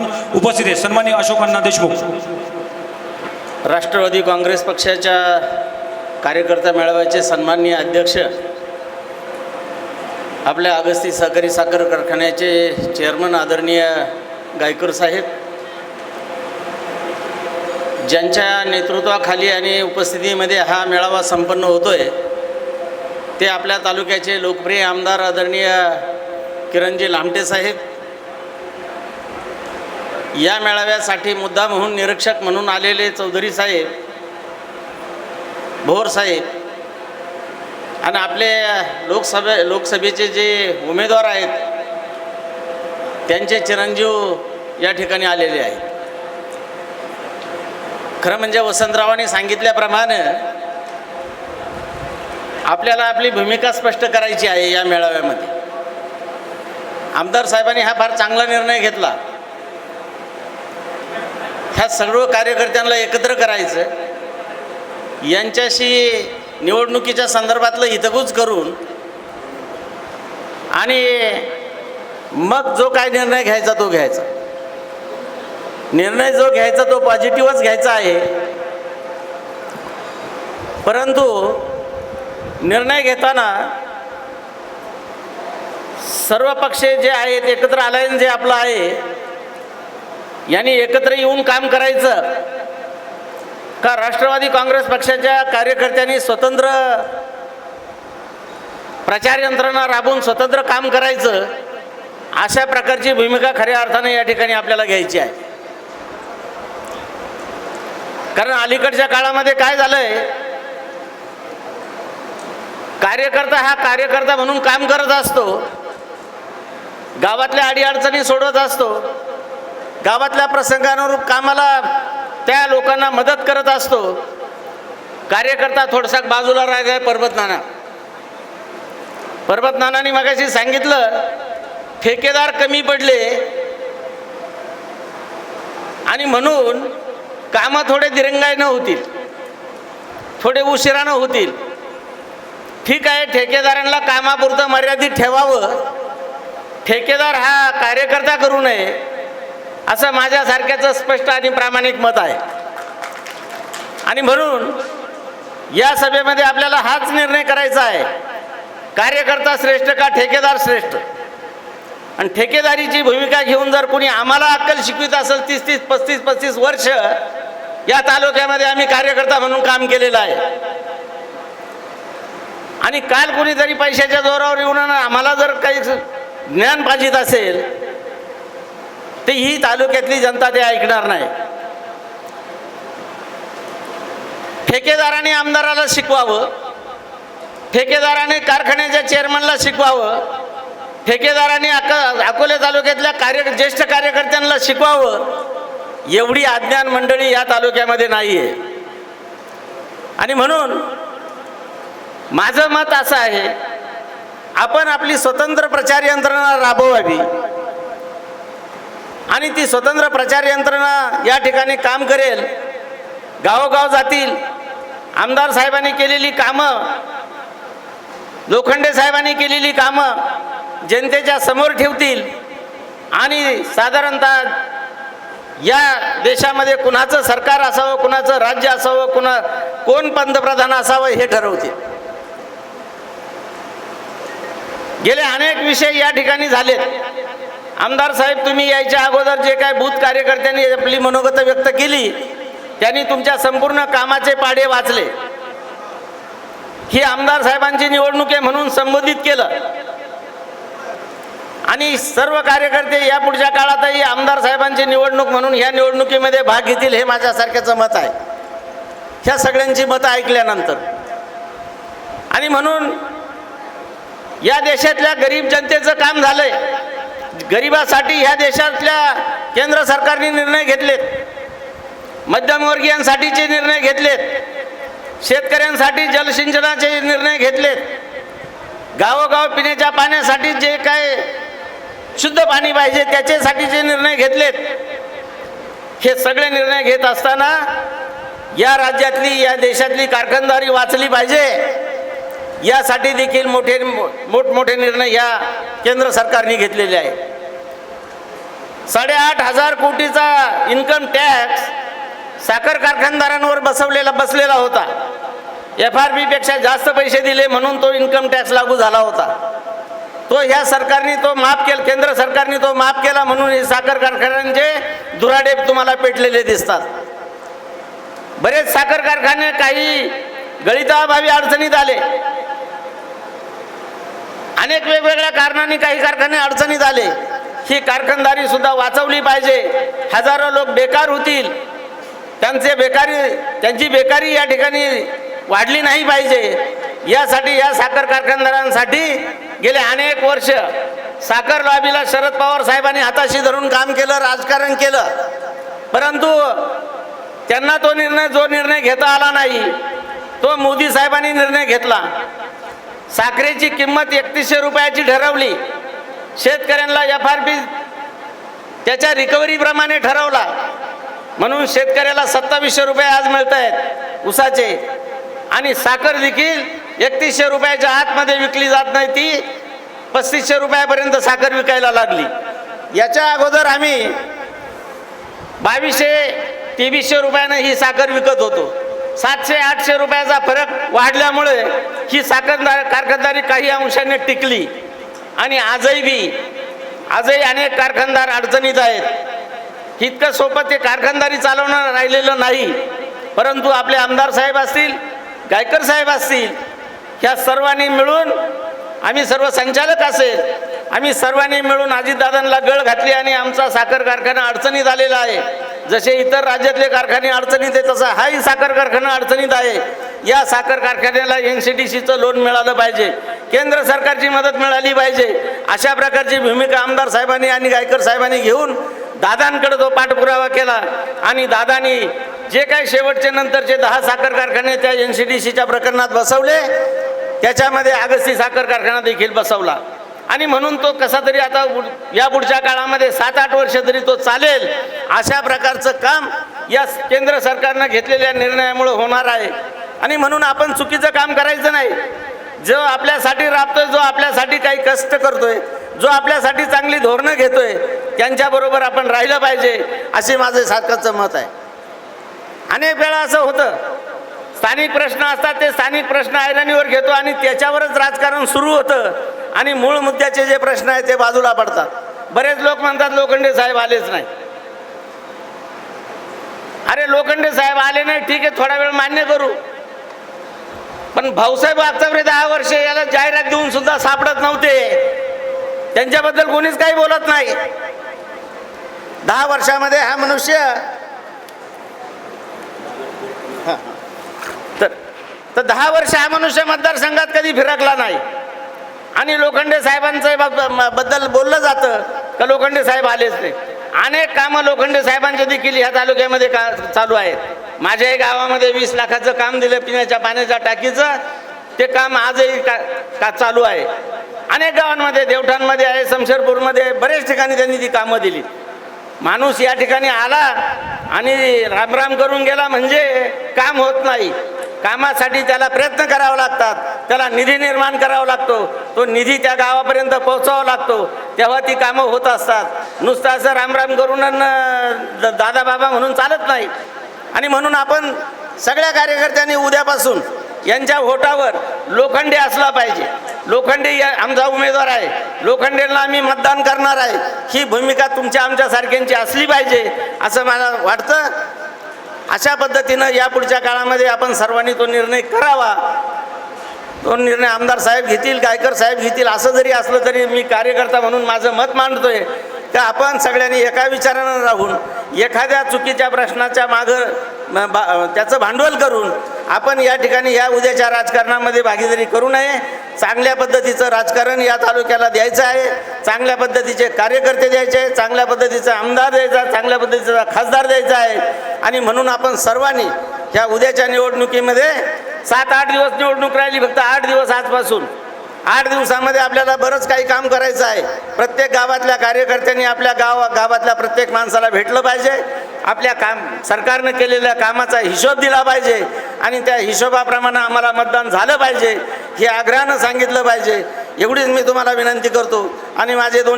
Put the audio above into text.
उपस्थित आहे सन्मान्य अशोकांना देशमुख. राष्ट्रवादी काँग्रेस पक्षाच्या कार्यकर्ता मेळाव्याचे सन्मान्य अध्यक्ष आपल्या अगस्ती सहकारी साखर कारखान्याचे चेअरमन आदरणीय गायकर साहेब ज्यांच्या नेतृत्वाखाली आणि उपस्थितीमध्ये हा मेळावा संपन्न होतोय ते आपल्या तालुक्याचे लोकप्रिय आमदार आदरणीय किरणजी लामटे साहेब या मेळाव्यासाठी मुद्दा म्हणून निरीक्षक म्हणून आलेले चौधरी साहेब भोर साहेब आणि आपले लोकसभे लोकसभेचे जे उमेदवार आहेत त्यांचे चिरंजीव या ठिकाणी आलेले आहेत. खरं म्हणजे वसंतरावांनी सांगितल्याप्रमाणे आपल्याला आपली भूमिका स्पष्ट करायची आहे या मेळाव्यामध्ये. आमदार साहेबांनी हा फार चांगला निर्णय घेतला. ह्या सर्व कार्यकर्त्यांना एकत्र करायचं. यांच्याशी निवडणुकीच्या संदर्भातलं हितगुज करून आणि मग जो काय निर्णय घ्यायचा तो घ्यायचा. निर्णय जो घ्यायचा तो पॉझिटिव्हच घ्यायचा आहे. परंतु निर्णय घेताना सर्व पक्ष जे आहेत एकत्र आलायन जे आपलं आहे यांनी एकत्र येऊन काम करायचं. का राष्ट्रवादी काँग्रेस पक्षाच्या कार्यकर्त्यांनी स्वतंत्र प्रचार यंत्रणा राबवून स्वतंत्र काम करायचं अशा प्रकारची भूमिका खऱ्या अर्थाने या ठिकाणी आपल्याला घ्यायची आहे. कारण अलीकडच्या काळामध्ये काय झालंय? कार्यकर्ता हा कार्यकर्ता म्हणून काम करत असतो. गावातल्या अडीअडचणी सोडत असतो. गावातल्या प्रसंगानुरूप कामाला त्या लोकांना मदत करत असतो. कार्यकर्ता थोडसा बाजूला राहिला पर्वत नाना. पर्वत नानांनी मगाशी सांगितलं ठेकेदार कमी पडले. आणि म्हणून कामं थोडे दिरंगाईनं होतील. थोडे उशिरानं होतील. ठीक आहे ठेकेदारांना कामापुरतं मर्यादित ठेवावं. ठेकेदार हा कार्यकर्ता करू नये. असं माझ्यासारख्याचं स्पष्ट आणि प्रामाणिक मत आहे. आणि म्हणून या सभेमध्ये आपल्याला हाच निर्णय करायचा आहे. कार्यकर्ता श्रेष्ठ का ठेकेदार श्रेष्ठ? आणि ठेकेदारीची भूमिका घेऊन जर कोणी आम्हाला अक्कल शिकवित असेल तीस तीस पस्तीस पस्तीस वर्ष या तालुक्यामध्ये आम्ही कार्यकर्ता म्हणून काम केलेलं आहे. आणि काल कोणीतरी पैशाच्या जोरावर येऊन आम्हाला जर काही ज्ञान पाहिजे असेल ते ही तालुक्यातली जनता ते ऐकणार नाही. ठेकेदाराने आमदाराला शिकवावं. ठेकेदाराने कारखान्याच्या चेअरमनला शिकवावं. ठेकेदाराने अक अकोले तालुक्यातल्या कार्य ज्येष्ठ कार्यकर्त्यांना शिकवावं. एवढी अज्ञान मंडळी या तालुक्यामध्ये नाही आहे आणि म्हणून माझं मत असं आहे आपण आपली स्वतंत्र प्रचार यंत्रणा राबवावी. आणि ती स्वतंत्र प्रचार यंत्रणा या ठिकाणी काम करेल. गावोगाव जातील. आमदार साहेबांनी केलेली कामं लोखंडे साहेबांनी केलेली कामं जनतेच्या समोर ठेवतील. आणि साधारणतः या देशामध्ये कुणाचं सरकार असावं कुणाचं राज्य असावं कुणा कोण पंतप्रधान असावं हे ठरवतील. गेले अनेक विषय या ठिकाणी झालेत. आमदार साहेब तुम्ही यायच्या अगोदर जे काय बूथ कार्यकर्त्यांनी आपली मनोगत व्यक्त केली त्यांनी तुमच्या संपूर्ण कामाचे पाडे वाचले. ही आमदार साहेबांची निवडणूक आहे म्हणून संबोधित केलं. आणि सर्व कार्यकर्ते या पुढच्या काळातही आमदार साहेबांची निवडणूक म्हणून ह्या निवडणुकीमध्ये भाग घेतील हे माझ्यासारख्याचं मत आहे. ह्या सगळ्यांची मतं ऐकल्यानंतर. आणि म्हणून या देशातल्या गरीब जनतेचं काम झालंय. गरिबासाठी ह्या देशातल्या केंद्र सरकारने निर्णय घेतलेत. मध्यमवर्गीयांसाठीचे निर्णय घेतलेत. शेतकऱ्यांसाठी जलसिंचनाचे निर्णय घेतलेत. गावोगाव पिण्याच्या पाण्यासाठी जे काय शुद्ध पाणी पाहिजे त्याच्यासाठीचे निर्णय घेतलेत. हे सगळे निर्णय घेत असताना या राज्यातली या देशातली कारखानदारी वाचली पाहिजे. यासाठी देखील मोठे मोठमोठे निर्णय या केंद्र सरकारने घेतलेले आहे साडेआठ हजार कोटीचा इन्कम टॅक्स साखर कारखानदारांवर बसवलेला बसलेला होता. एफ आर बीपेक्षा जास्त पैसे दिले म्हणून तो इन्कम टॅक्स लागू झाला होता. तो ह्या सरकारने तो माफ केला केंद्र सरकारने तो माफ केला म्हणून हे साखर कारखान्यांचे दुराडे तुम्हाला पेटलेले दिसतात. बरेच साखर कारखाने काही गळिताभावी अडचणीत आले. अनेक वेगवेगळ्या कारणांनी काही कारखाने अडचणीत आले. ही कारखानदारी सुद्धा वाचवली पाहिजे. हजारो लोक बेकार होतील. त्यांचे बेकारी त्यांची बेकारी या ठिकाणी वाढली नाही पाहिजे. यासाठी या साखर कारखानदारांसाठी गेले अनेक वर्ष साखर लॉबीला शरद पवार साहेबांनी हाताशी धरून काम केलं राजकारण केलं. परंतु त्यांना तो निर्णय जो निर्णय घेता आला नाही तो मोदी साहेबांनी निर्णय घेतला. साखरेची किंमत एकतीसशे रुपयाची ठरवली. शेतकऱ्यांना एफ आर पी त्याच्या रिकव्हरीप्रमाणे ठरवला. म्हणून शेतकऱ्याला सत्तावीसशे रुपये आज मिळत आहेत उसाचे आणि साखर देखील एकतीसशे रुपयाच्या आतमध्ये विकली जात नाही ती पस्तीसशे रुपयापर्यंत साखर विकायला लागली. याच्या अगोदर आम्ही बावीसशे तेवीसशे रुपयानं ही साखर विकत होतो. सातशे आठशे रुपयाचा फरक वाढल्यामुळे ही साखरदार कारखानदारी काही अंशाने टिकली. आणि आजही बी आजही अनेक कारखानदार अडचणीत आहेत. इतकं सोपं ते कारखानदारी चालवणं राहिलेलं नाही. परंतु आपले आमदार साहेब असतील गायकर साहेब असतील ह्या सर्वांनी मिळून आम्ही सर्व संचालक असेल आम्ही सर्वांनी मिळून अजितदादांना गळ घातली आणि आमचा साखर कारखाना अडचणीत आलेला आहे. जसे इतर राज्यातले कारखाने अडचणीत आहे तसा हाही साखर कारखाना अडचणीत आहे. या साखर कारखान्याला एन सी डी सीचं लोन मिळालं पाहिजे. केंद्र सरकारची मदत मिळाली पाहिजे. अशा प्रकारची भूमिका आमदार साहेबांनी आणि गायकर साहेबांनी घेऊन दादांकडे तो पाठपुरावा केला. आणि दादानी जे काही शेवटचे नंतरचे दहा साखर कारखाने त्या एन सी डी सीच्या प्रकरणात बसवले त्याच्यामध्ये आगस्ती साखर कारखाना देखील बसवला. आणि म्हणून तो कसा तरी आता या पुढच्या काळामध्ये सात आठ वर्ष तरी तो चालेल अशा प्रकारचं काम या केंद्र सरकारनं घेतलेल्या निर्णयामुळे होणार आहे. आणि म्हणून आपण चुकीचं काम करायचं नाही. जो आपल्यासाठी राबतोय जो आपल्यासाठी काही कष्ट करतोय जो आपल्यासाठी चांगली धोरणं घेतोय त्यांच्याबरोबर आपण राहिलं पाहिजे असे माझे सारखंचं मत आहे. अनेक वेळा असं होतं स्थानिक प्रश्न असतात ते स्थानिक प्रश्न ऐरणीवर घेतो आणि त्याच्यावरच राजकारण सुरू होतं. आणि मूळ मुद्द्याचे जे प्रश्न आहेत ते बाजूला पडतात. बरेच लोक म्हणतात लोखंडे साहेब आलेच नाही अरे लोखंडे साहेब आले नाही ठीक आहे थोडा वेळ मान्य करू. पण भाऊसाहेब आतापर्यंत दहा वर्ष याला जाहिरात देऊन सुद्धा सापडत नव्हते. त्यांच्याबद्दल कोणीच काही बोलत नाही. दहा वर्षामध्ये हा मनुष्य तर तर दहा वर्ष हा मनुष्य मतदारसंघात कधी फिरकला नाही. आणि लोखंडे साहेबांचं बाब- बद्दल बोललं जातं का लोखंडे साहेब आलेच नाही अनेक कामं लोखंडे साहेबांच्या देखील ह्या तालुक्यामध्ये का चालू आहेत? माझ्याही गावामध्ये वीस लाखाचं काम दिलं पिण्याच्या पाण्याच्या टाकीचं. ते काम आजही का का चालू आहे? अनेक गावांमध्ये देवठांमध्ये आहे शमशेरपूरमध्ये बरेच ठिकाणी त्यांनी ती कामं दिली. माणूस या ठिकाणी आला आणि रामराम करून गेला म्हणजे काम होत नाही. कामासाठी त्याला प्रयत्न करावे लागतात. त्याला निधी निर्माण करावा लागतो. तो निधी त्या गावापर्यंत पोहोचावा लागतो. तेव्हा ती कामं होत असतात. नुसतं असं रामराम करून दादा बाबा म्हणून चालत नाही. आणि म्हणून आपण सगळ्या कार्यकर्त्यांनी उद्यापासून यांच्या व्होटावर लोखंडे असला पाहिजे. लोखंडे या- आमचा उमेदवार आहे. लोखंडेला आम्ही मतदान करणार आहे. ही भूमिका तुमच्या आमच्या सारख्यांची असली पाहिजे असं मला वाटतं. अशा पद्धतीनं या पुढच्या काळामध्ये आपण सर्वांनी तो निर्णय करावा. तो निर्णय आमदार साहेब घेतील गायकर साहेब घेतील असं जरी असलं तरी मी कार्यकर्ता म्हणून माझं मत मांडतोय. का आपण सगळ्यांनी एका विचारानं राहून एखाद्या चुकीच्या प्रश्नाच्या मागं बा- त्याचं भांडवल करून आपण या ठिकाणी या उद्याच्या राजकारणामध्ये भागीदारी करू नये. चांगल्या पद्धतीचं राजकारण या तालुक्याला द्यायचं आहे. चांगल्या पद्धतीचे कार्यकर्ते द्यायचे आहे. चांगल्या पद्धतीचा आमदार द्यायचा चांगल्या पद्धतीचा खासदार द्यायचा आहे. आणि म्हणून आपण सर्वांनी ह्या उद्याच्या निवडणुकीमध्ये सात आठ दिवस निवडणूक राहिली फक्त आठ दिवस आजपासून. आठ दिवसामध्ये आपल्याला बरंच काही काम करायचं आहे. प्रत्येक गावातल्या कार्यकर्त्यांनी आपल्या गाव गावातल्या प्रत्येक माणसाला भेटलं पाहिजे. आपल्या काम सरकारनं केलेल्या कामाचा हिशोब दिला पाहिजे. आणि त्या हिशोबाप्रमाणे आम्हाला मतदान झालं पाहिजे. हे आग्रहानं सांगितलं पाहिजे. एवढीच मी तुम्हाला विनंती करतो. आणि माझे दोन